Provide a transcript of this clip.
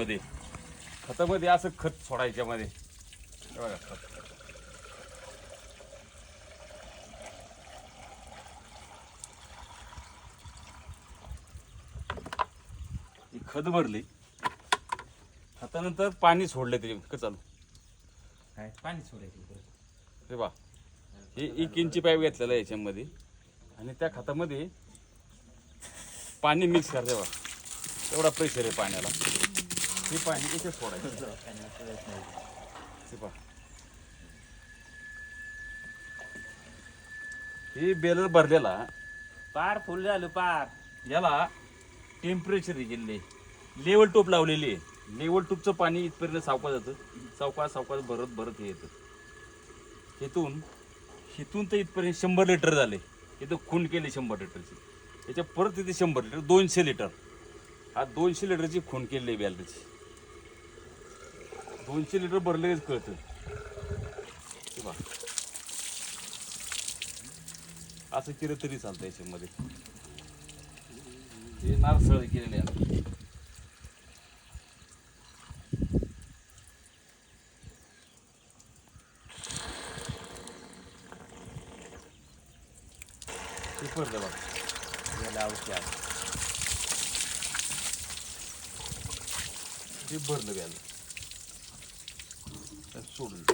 मध्ये खतामध्ये असं खत सोडायच्या मध्ये हे बघा खत. ही खत भरली. खतानंतर पाणी सोडले तरी का चालू. काय? पाणी सोडायचं. हे बा हे एक इंची पाईप घेतलेला आहे याच्यामध्ये. आणि त्या खतामध्ये पाणी मिक्स करते बा एवढा प्रेशर आहे पाण्याला. हे पाणी इथे सोडायचं. हे पहा हे बेलर भरलेला. पार फुल झालं पार. याला टेम्परेचर गेले लेवल टोप लावलेली आहे. लेवल टोपचं पाणी इथपर्यंत सावकाश जातं. सावकाश सावकाश भरत भरत हे येतं. इथून इथून तर इथपर्यंत शंभर लिटर झाले. इथं खून केले शंभर लिटरची याच्या परत इथे शंभर लिटर दोनशे लिटर हा दोनशे लिटरची खून केली आहे बॅलरची दोनशे लिटर भरलेच कळतं. हे बघा. असं केलं तरी चालतं याच्यामध्ये. हे नारसळ केलेले आहे ते पडलं बघा. याला औषध हे भरलं व्याला सोडलं